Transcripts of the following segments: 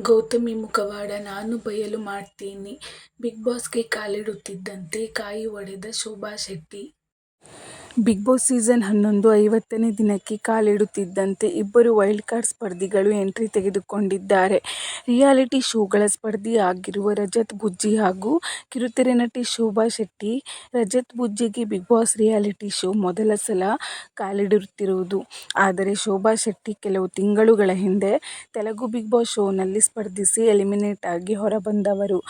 ಗೌತಮಿ ಮುಖವಾಡ ನಾನು ಬಯಲು ಮಾಡ್ತೀನಿ. ಬಿಗ್ ಬಾಸ್ಗೆ ಕಾಲಿಡುತ್ತಿದ್ದಂತೆ ಕಾಯಿ ಒಡೆದ Shobha Shetty Bigg Boss season ಹನ್ನೊಂದು ಐವತ್ತನೇ ದಿನಕ್ಕೆ ಕಾಲಿಡುತ್ತಿದ್ದಂತೆ ಇಬ್ಬರು ವೈಲ್ಡ್ ಕಾರ್ಡ್ ಸ್ಪರ್ಧಿಗಳು ಎಂಟ್ರಿ ತೆಗೆದುಕೊಂಡಿದ್ದಾರೆ. ರಿಯಾಲಿಟಿ ಶೋಗಳ ಸ್ಪರ್ಧಿ ಆಗಿರುವ ರಜತ್ ಬುಜ್ಜಿ ಹಾಗೂ ಕಿರುತೆರೆ ನಟಿ ಶೋಭಾ ಶೆಟ್ಟಿ. ರಜತ್ ಬುಜ್ಜಿಗೆ ಬಿಗ್ ಬಾಸ್ ರಿಯಾಲಿಟಿ ಶೋ ಮೊದಲ ಸಲ ಕಾಲಿಡುತ್ತಿರುವುದು. ಆದರೆ ಶೋಭಾ ಶೆಟ್ಟಿ ಕೆಲವು ತಿಂಗಳುಗಳ ಹಿಂದೆ ತೆಲುಗು ಬಿಗ್ ಬಾಸ್ ಶೋನಲ್ಲಿ ಸ್ಪರ್ಧಿಸಿ ಎಲಿಮಿನೇಟ್ ಆಗಿ ಹೊರಬಂದವರು.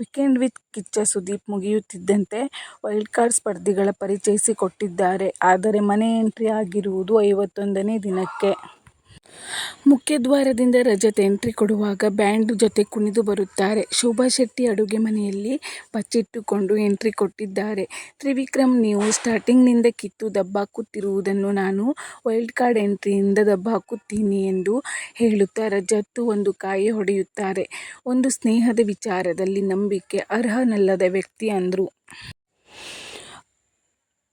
ವೀಕೆಂಡ್ ವಿತ್ ಕಿಚ್ಚ ಸುದೀಪ್ ಮುಗಿಯುತ್ತಿದ್ದಂತೆ ವೈಲ್ಡ್ ಕಾರ್ಡ್ ಸ್ಪರ್ಧಿಗಳ ಪರಿಚಯಿಸಿಕೊಟ್ಟಿದ್ದಾರೆ. ಆದರೆ ಮನೆ ಎಂಟ್ರಿ ಆಗಿರುವುದು ಐವತ್ತೊಂದನೇ ದಿನಕ್ಕೆ. ಮುಖ್ಯದ್ವಾರದಿಂದ ರಜತ ಎಂಟ್ರಿ ಕೊಡುವಾಗ ಬ್ಯಾಂಡ್ ಜೊತೆ ಕುಣಿದು ಬರುತ್ತಾರೆ. ಶೋಭಾ ಶೆಟ್ಟಿ ಅಡುಗೆ ಮನೆಯಲ್ಲಿ ಬಚ್ಚಿಟ್ಟುಕೊಂಡು ಎಂಟ್ರಿ ಕೊಟ್ಟಿದ್ದಾರೆ. ತ್ರಿವಿಕ್ರಮ್ ನೀವು ಸ್ಟಾರ್ಟಿಂಗ್ನಿಂದ ಕಿತ್ತು ದಬ್ಬಾಕುತ್ತಿರುವುದನ್ನು ನಾನು ವೈಲ್ಡ್ ಕಾರ್ಡ್ ಎಂಟ್ರಿಯಿಂದ ದಬ್ಬಾಕುತ್ತೀನಿ ಎಂದು ಹೇಳುತ್ತಾ ರಜತ್ ಒಂದು ಕಾಯಿ ಹೊಡೆಯುತ್ತಾರೆ. ಒಂದು ಸ್ನೇಹದ ವಿಚಾರದಲ್ಲಿ ನಂಬಿಕೆ, ಅರ್ಹನಲ್ಲದ ವ್ಯಕ್ತಿ ಅಂದರು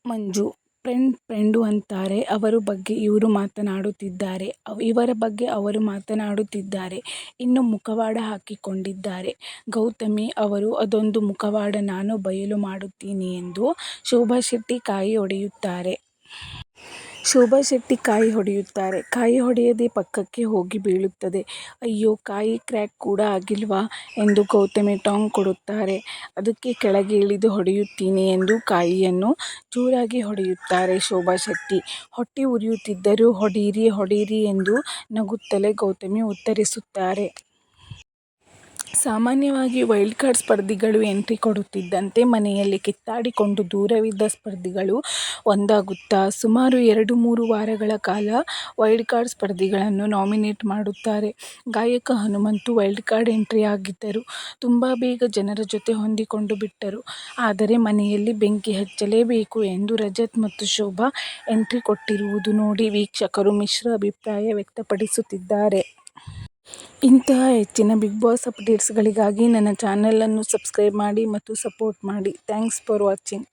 ಮಂಜು ಫ್ರೆಂಡ್, ಫ್ರೆಂಡು ಅಂತಾರೆ ಅವರ ಬಗ್ಗೆ ಇವರು ಮಾತನಾಡುತ್ತಿದ್ದಾರೆ. ಇವರ ಬಗ್ಗೆ ಅವರು ಮಾತನಾಡುತ್ತಿದ್ದಾರೆ. ಇನ್ನು ಮುಖವಾಡ ಹಾಕಿಕೊಂಡಿದ್ದಾರೆ ಗೌತಮಿ ಅವರು, ಅದೊಂದು ಮುಖವಾಡ ನಾನು ಬಯಲು ಮಾಡುತ್ತೀನಿ ಎಂದು ಶೋಭಾ ಶೆಟ್ಟಿ ಕಾಯಿ ಹೊಡೆಯುತ್ತಾರೆ. ಶೋಭಾ ಶೆಟ್ಟಿ ಕಾಯಿ ಹೊಡೆಯುತ್ತಾರೆ. ಕಾಯಿ ಹೊಡೆಯದೆ ಪಕ್ಕಕ್ಕೆ ಹೋಗಿ ಬೀಳುತ್ತದೆ. ಅಯ್ಯೋ, ಕಾಯಿ ಕ್ರ್ಯಾಕ್ ಕೂಡ ಆಗಿಲ್ವಾ ಎಂದು ಗೌತಮಿ ಟಾಂಗ್ ಕೊಡುತ್ತಾರೆ. ಅದಕ್ಕೆ ಕೆಳಗೆ ಇಳಿದು ಹೊಡೆಯುತ್ತೀನಿ ಎಂದು ಕಾಯಿಯನ್ನು ಜೋರಾಗಿ ಹೊಡೆಯುತ್ತಾರೆ ಶೋಭಾ ಶೆಟ್ಟಿ. ಹೊಟ್ಟೆ ಉರಿಯುತ್ತಿದ್ದರೂ ಹೊಡೀರಿ ಹೊಡೀರಿ ಎಂದು ನಗುತ್ತಲೇ ಗೌತಮಿ ಉತ್ತರಿಸುತ್ತಾರೆ. ಸಾಮಾನ್ಯವಾಗಿ ವೈಲ್ಡ್ ಕಾರ್ಡ್ ಸ್ಪರ್ಧಿಗಳು ಎಂಟ್ರಿ ಕೊಡುತ್ತಿದ್ದಂತೆ ಮನೆಯಲ್ಲಿ ಕಿತ್ತಾಡಿಕೊಂಡು ದೂರವಿದ್ದ ಸ್ಪರ್ಧಿಗಳು ಒಂದಾಗುತ್ತಾ ಸುಮಾರು ಎರಡು ಮೂರು ವಾರಗಳ ಕಾಲ ವೈಲ್ಡ್ ಕಾರ್ಡ್ ಸ್ಪರ್ಧಿಗಳನ್ನು ನಾಮಿನೇಟ್ ಮಾಡುತ್ತಾರೆ. ಗಾಯಕ ಹನುಮಂತು ವೈಲ್ಡ್ ಕಾರ್ಡ್ ಎಂಟ್ರಿ ಆಗಿದ್ದರು. ತುಂಬ ಬೇಗ ಜನರ ಜೊತೆ ಹೊಂದಿಕೊಂಡು ಬಿಟ್ಟರು. ಆದರೆ ಮನೆಯಲ್ಲಿ ಬೆಂಕಿ ಹಚ್ಚಲೇಬೇಕು ಎಂದು ರಜತ್ ಮತ್ತು ಶೋಭಾ ಎಂಟ್ರಿ ಕೊಟ್ಟಿರುವುದು ನೋಡಿ ವೀಕ್ಷಕರು ಮಿಶ್ರ ಅಭಿಪ್ರಾಯ ವ್ಯಕ್ತಪಡಿಸುತ್ತಿದ್ದಾರೆ. ಇಂತಹ ಹೆಚ್ಚಿನ ಬಿಗ್ ಬಾಸ್ ಅಪ್ಡೇಟ್ಸ್ಗಳಿಗಾಗಿ ನನ್ನ ಚಾನೆಲ್ ಅನ್ನು ಸಬ್ಸ್ಕ್ರೈಬ್ ಮಾಡಿ ಮತ್ತು ಸಪೋರ್ಟ್ ಮಾಡಿ ಥ್ಯಾಂಕ್ಸ್ ಫಾರ್ ವಾಚಿಂಗ್.